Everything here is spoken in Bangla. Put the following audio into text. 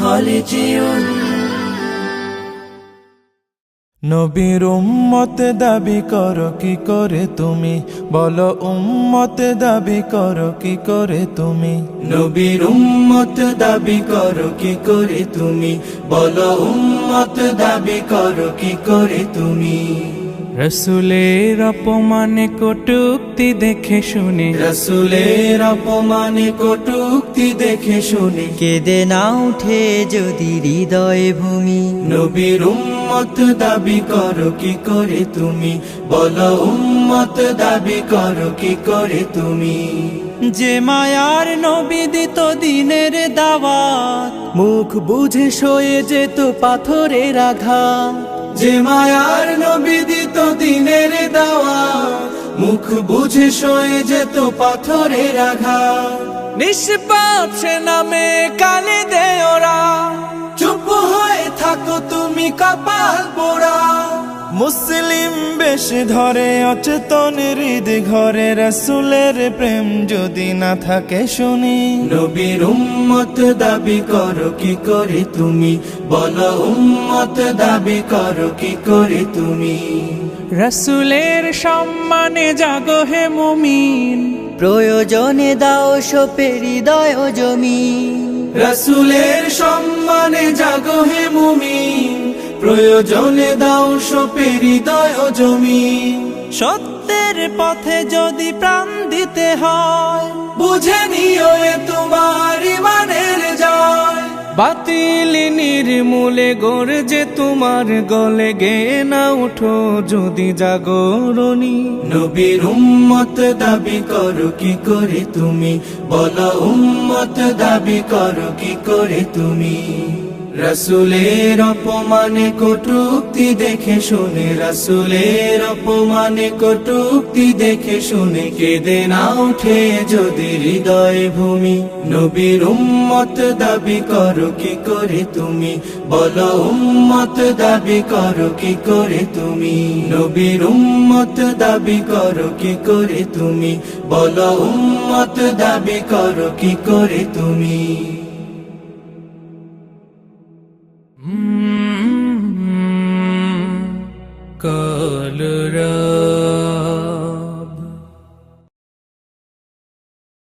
হলে যেও নবীর উম্মত দাবি করো কি করে তুমি? বলো উম্মত দাবি করো কি করে তুমি? নবীর উম্মত দাবি করো কি করে তুমি? বলো উম্মত দাবি করো কি করে তুমি? রসুলের অপমানে কটুক্তি দেখে শুনে। রসুলের অপমানে কটুক্তি দেখে শুনে। কেঁদে না উঠে যদি হৃদয় ভূমি। নবীর উম্মত দাবি করো কি করে তুমি? বলো উম্মত দাবি করো কি করে তুমি? যে মায়ার নবী দিত দিনের দাওয়াত মুখ বুঝে সয়ে যেত পাথরের আঘাত। যে মায়ার নবী দিত দিনের দাওয়া মুখ বুঝে সয়ে যেত পাথরের আঘাত। নিষ্পাপ সে নামে কালে দে ওরা। চুপ হয়ে থাকো তুমি কপাল পোড়া। মুসলিম বেশ ধরে অচেতন হৃদ ঘরে। রসুলের প্রেম যদি না থাকে শুনি। নবীর উম্মত দাবি করো কি করে তুমি? বলো উম্মত দাবি করো কি করে তুমি? রসুলের সম্মানে জাগো হে মুমিন। প্রয়োজনে দাও সোপে হৃদয় জমি রসুলের সম্মানে জাগো হে মুমিন। প্রয়োজনে দাও সোপে হৃদয় জমি সত্যের পথে যদি প্রাণ দিতে হয় বুঝে নিও এ তোমার ইমানের জয়। বাতিল নির্মূলে গড়ে তোমার গলে গে না উঠো যদি জাগরণী নবীর উম্মত দাবি করো কি করে তুমি? বলো উম্মত দাবি করো কি করে তুমি? রসুলের অপমানে কটুক্তি দেখে শুনে, রসুলের অপমানে কটুক্তি দেখে শুনে, কেঁদে না উঠে যদি হৃদয় ভূমি। নবীর উম্মত দাবি করো, কি করে তুমি? বলো, উম্মত দাবি করো, কি করে তুমি? নবীর উম্মত দাবি করো, কি করে তুমি? বলো, উম্মত দাবি করো, কি করে তুমি? കാലുരാ